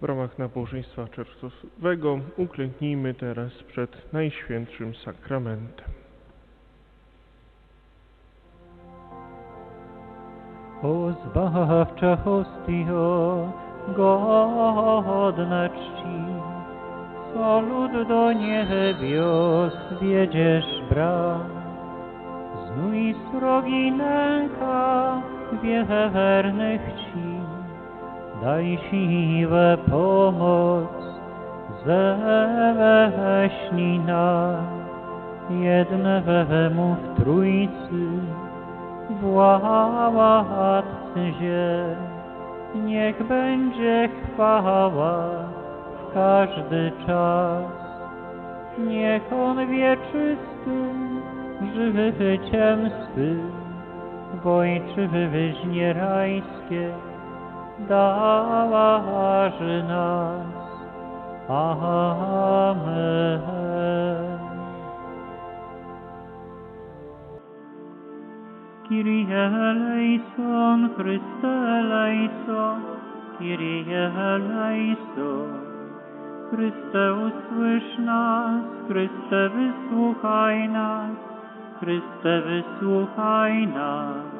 W ramach nabożeństwa czerwcowego uklęknijmy teraz przed Najświętszym Sakramentem. O zbawcza hostio, godna czci, co lud do niebios wiedziesz bram. Znój srogi nęka wiernych ci, daj siłę pomoc, ześlij nam jednemu w Trójcy, władcy ziemi, niech będzie chwała w każdy czas. Niech On wieczystym życiem swym w ojczyźnie rajskiej darzy nas. Amen. Kyrie eleison, Chryste eleison, Kyrie eleison. Chryste usłysz nas, Chryste wysłuchaj nas, Chryste wysłuchaj nas.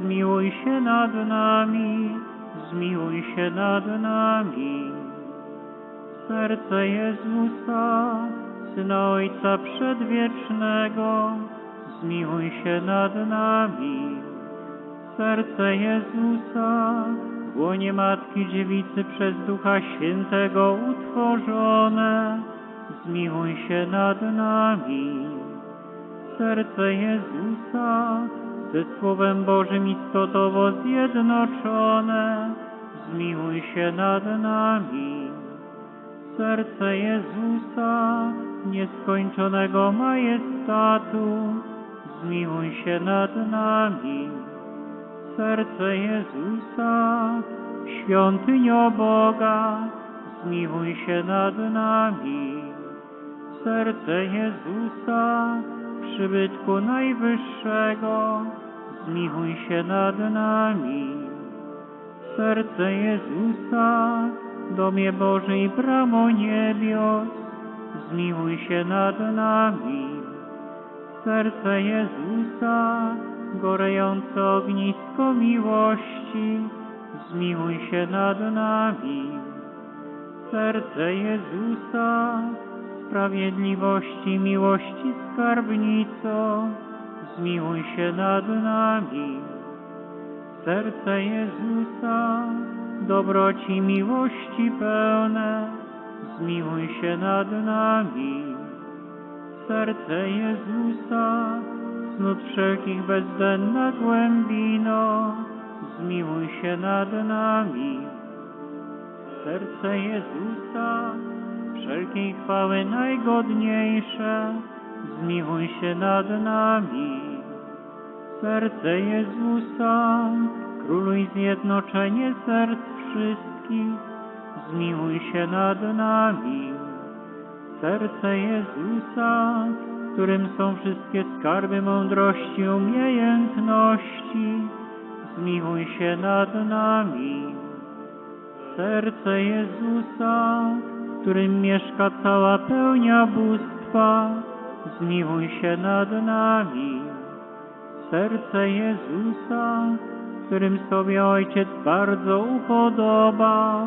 zmiłuj się nad nami, zmiłuj się nad nami. Serce Jezusa, Syna Ojca Przedwiecznego, zmiłuj się nad nami. Serce Jezusa, łonie Matki Dziewicy przez Ducha Świętego utworzone, zmiłuj się nad nami. Serce Jezusa, ze Słowem Bożym istotowo zjednoczone, zmiłuj się nad nami. Serce Jezusa, nieskończonego majestatu, zmiłuj się nad nami. Serce Jezusa, świątynio Boga, zmiłuj się nad nami. Serce Jezusa, przybytku Najwyższego, zmiłuj się nad nami. Serce Jezusa, domie Bożej bramo niebios, zmiłuj się nad nami. Serce Jezusa, gorejące ognisko miłości, zmiłuj się nad nami. Serce Jezusa, sprawiedliwości, miłości skarbnico, zmiłuj się nad nami. Serce Jezusa, dobroci, miłości pełne, zmiłuj się nad nami. Serce Jezusa, cnót wszelkich bezdenna głębino, zmiłuj się nad nami. Serce Jezusa, wszelkiej chwały najgodniejsze, zmiłuj się nad nami. Serce Jezusa, króluj zjednoczenie serc wszystkich, zmiłuj się nad nami. Serce Jezusa, którym są wszystkie skarby mądrości, umiejętności, zmiłuj się nad nami. Serce Jezusa, którym mieszka cała pełnia bóstwa, zmiłuj się nad nami. Serce Jezusa, którym sobie Ojciec bardzo upodoba,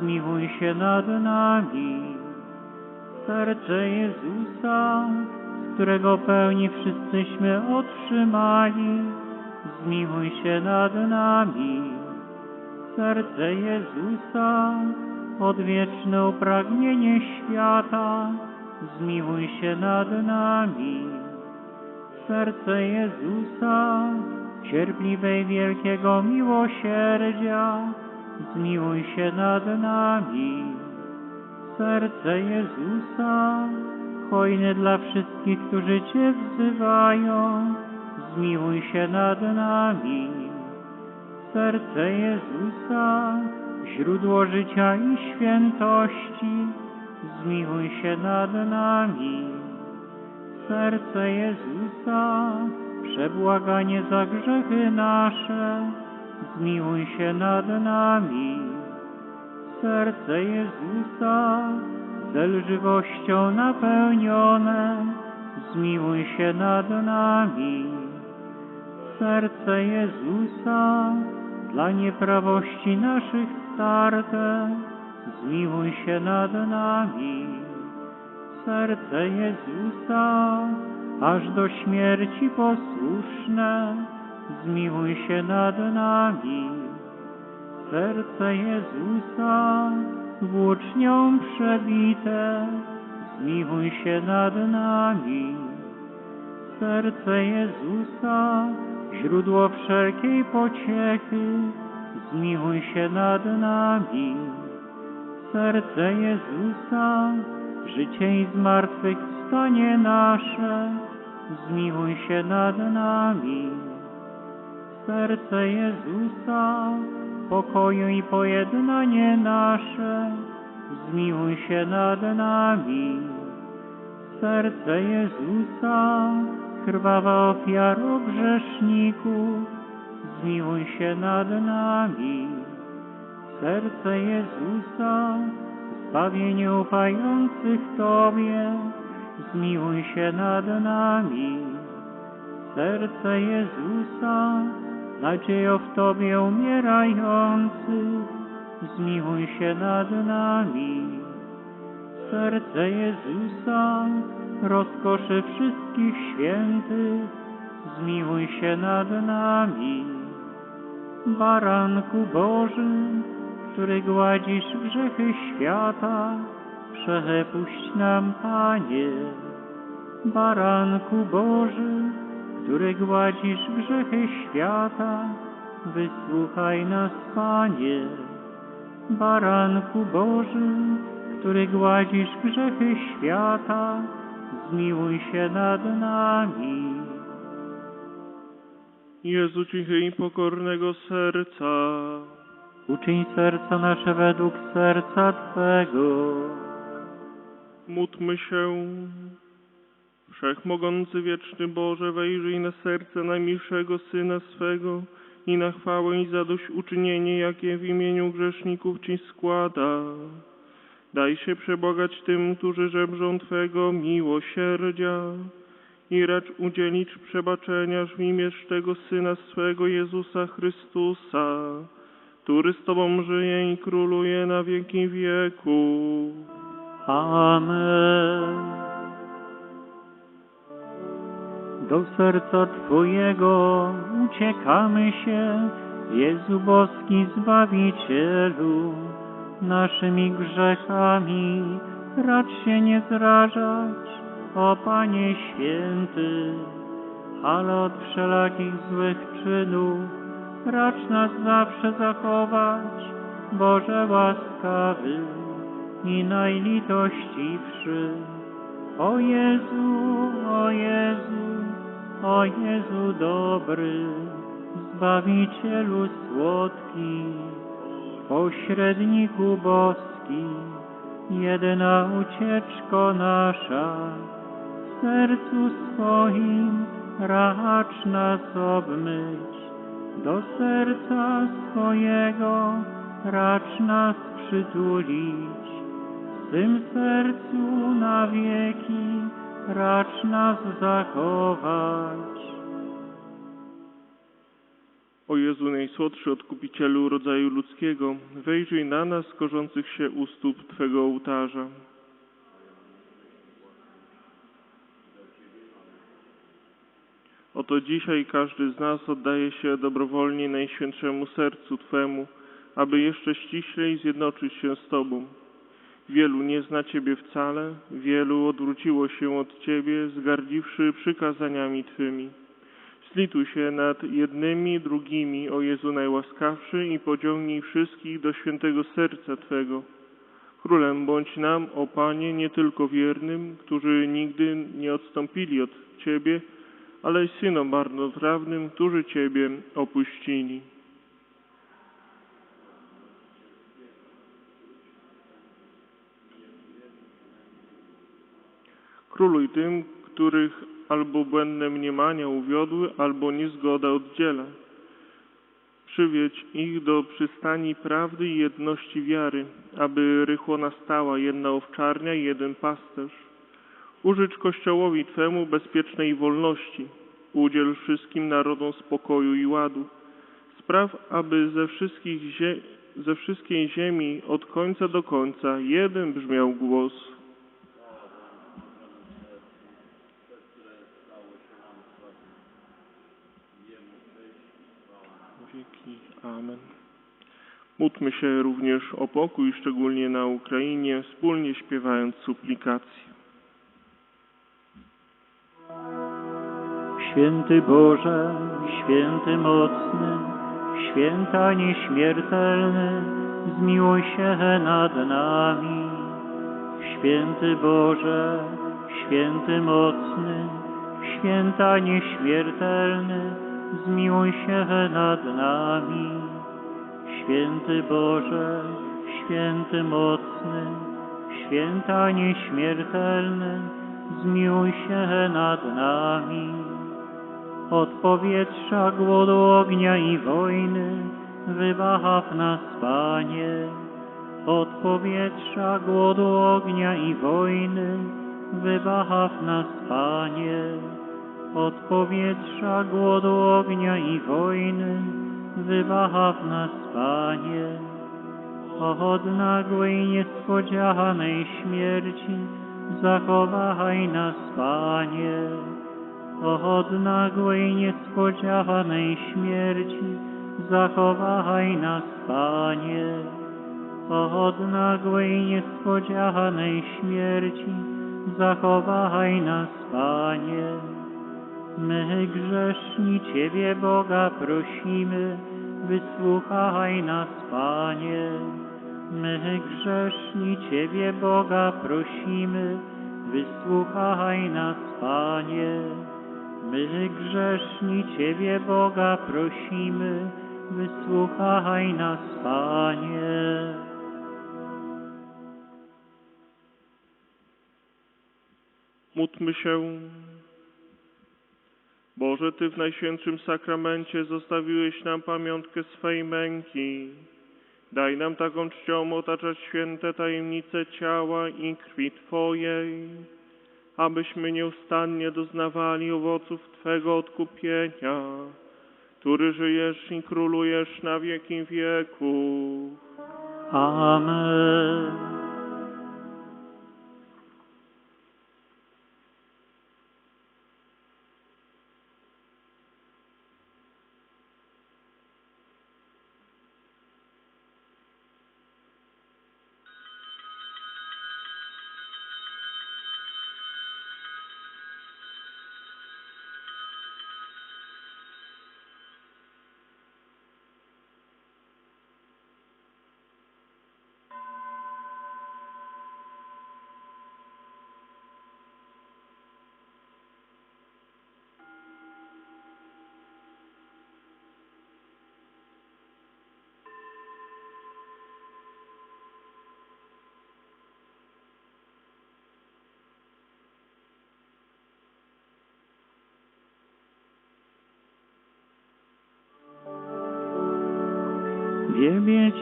zmiłuj się nad nami. Serce Jezusa, z którego pełni wszyscyśmy otrzymali, zmiłuj się nad nami. Serce Jezusa, odwieczne upragnienie świata, zmiłuj się nad nami. Serce Jezusa, cierpliwej wielkiego miłosierdzia, zmiłuj się nad nami. Serce Jezusa, hojne dla wszystkich, którzy Cię wzywają, zmiłuj się nad nami. Serce Jezusa, źródło życia i świętości, zmiłuj się nad nami. Serce Jezusa, przebłaganie za grzechy nasze, zmiłuj się nad nami. Serce Jezusa, zelżywością napełnione, zmiłuj się nad nami. Serce Jezusa, dla nieprawości naszych starte, zmiłuj się nad nami. Serce Jezusa, aż do śmierci posłuszne, zmiłuj się nad nami. Serce Jezusa, włócznią przebite, zmiłuj się nad nami. Serce Jezusa, źródło wszelkiej pociechy, zmiłuj się nad nami. Serce Jezusa, życie i zmartwychwstanie nasze, zmiłuj się nad nami. Serce Jezusa, pokoju i pojednanie nasze, zmiłuj się nad nami. Serce Jezusa, krwawa ofiaro grzeszników, zmiłuj się nad nami. Serce Jezusa, zbawienie ufających Tobie, zmiłuj się nad nami. Serce Jezusa, nadziejo w Tobie umierających, zmiłuj się nad nami. Serce Jezusa, rozkoszy wszystkich świętych, zmiłuj się nad nami. Baranku Boży, który gładzisz grzechy świata, przepuść nam, Panie. Baranku Boży, który gładzisz grzechy świata, wysłuchaj nas, Panie. Baranku Boży, który gładzisz grzechy świata, zmiłuj się nad nami. Jezu cichy i pokornego serca, Uczyń serca nasze według serca Twego. módlmy się. Wszechmogący wieczny Boże, wejrzyj na serce najmilszego Syna swego i na chwałę i zadośćuczynienie, jakie w imieniu grzeszników Ci składa. Daj się przebłagać tym, którzy żebrzą Twego miłosierdzia i racz udzielić przebaczenierz w imię tego Syna swego Jezusa Chrystusa, który z Tobą żyje i króluje na wieki wieków. Amen. Do serca Twojego uciekamy się, Jezu boski Zbawicielu, naszymi grzechami racz się nie zrażać, o Panie Święty, ale od wszelakich złych czynów racz nas zawsze zachować, Boże łaskawy i najlitościwszy. O Jezu, o Jezu, o Jezu dobry, Zbawicielu słodki, pośredniku boski, jedyna ucieczko nasza, sercu swoim racz nas obmyć, do serca swojego racz nas przytulić, w tym sercu na wieki racz nas zachować. O Jezu, najsłodszy odkupicielu rodzaju ludzkiego, wejrzyj na nas, korzących się u stóp Twego ołtarza. Oto dzisiaj każdy z nas oddaje się dobrowolnie Najświętszemu Sercu Twemu, aby jeszcze ściślej zjednoczyć się z Tobą. Wielu nie zna Ciebie wcale, wielu odwróciło się od Ciebie, zgardziwszy przykazaniami Twymi. Zlituj się nad jednymi, drugimi, o Jezu najłaskawszy i pociągnij wszystkich do świętego serca Twego. Królem bądź nam, o Panie, nie tylko wiernym, którzy nigdy nie odstąpili od Ciebie, ale i synom marnotrawnym, którzy Ciebie opuścili. Króluj tym, których albo błędne mniemania uwiodły, albo niezgoda oddziela. Przywiedź ich do przystani prawdy i jedności wiary, aby rychło nastała jedna owczarnia i jeden pasterz. Użycz Kościołowi Twemu bezpiecznej wolności. Udziel wszystkim narodom spokoju i ładu. Spraw, aby ze, ze wszystkiej ziemi od końca do końca jeden brzmiał głos. Wieki. Amen. Módlmy się również o pokój, szczególnie na Ukrainie, wspólnie śpiewając suplikację. Święty Boże, święty mocny, święta nieśmiertelny, zmiłuj się nad nami. Święty Boże, święty mocny, święta nieśmiertelny, zmiłuj się nad nami. Święty Boże, święty mocny, święta nieśmiertelny, zmiłuj się nad nami. Od powietrza, głodu, ognia i wojny, wybaw nas, Panie. Od powietrza, głodu, ognia i wojny, wybaw nas, Panie. Od powietrza, głodu, ognia i wojny, wybaw nas, Panie. Od nagłej, niespodzianej śmierci, zachowaj nas, Panie. Od nagłej, niespodzianej śmierci, zachowaj nas, Panie. Od nagłej, niespodzianej śmierci, zachowaj nas, Panie. My grzeszni Ciebie, Boga, prosimy, wysłuchaj nas, Panie. My grzeszni Ciebie, Boga, prosimy, wysłuchaj nas, Panie. My grzeszni Ciebie, Boga, prosimy, wysłuchaj nas, Panie. Módlmy się. Boże, Ty w Najświętszym Sakramencie zostawiłeś nam pamiątkę swej męki. Daj nam taką czcią otaczać święte tajemnice ciała i krwi Twojej, abyśmy nieustannie doznawali owoców Twego odkupienia, który żyjesz i królujesz na wieki wieków. Amen.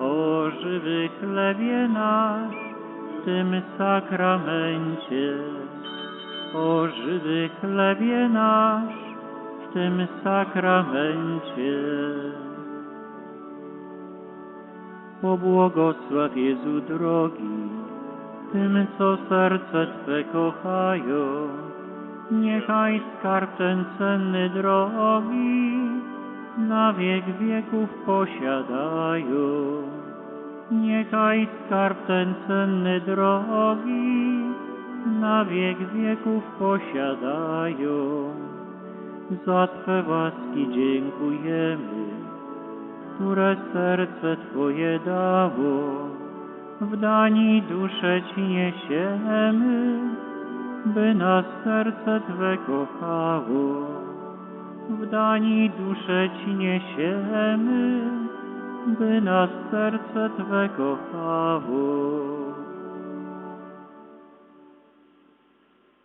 o żywy chlebie nasz w tym sakramencie. O żywy chlebie nasz w tym sakramencie. Pobłogosław Jezu drogi, tym, co serce Twe kochają. Niechaj skarb ten cenny drogi na wiek wieków posiadają. Niechaj skarb ten cenny drogi na wiek wieków posiadają. Za Twe łaski dziękujemy, które serce Twoje dało. W dani duszę Ci niesiemy, by nas serce Twe kochało. W dani duszę Ci niesiemy, by nas serce Twe kochało.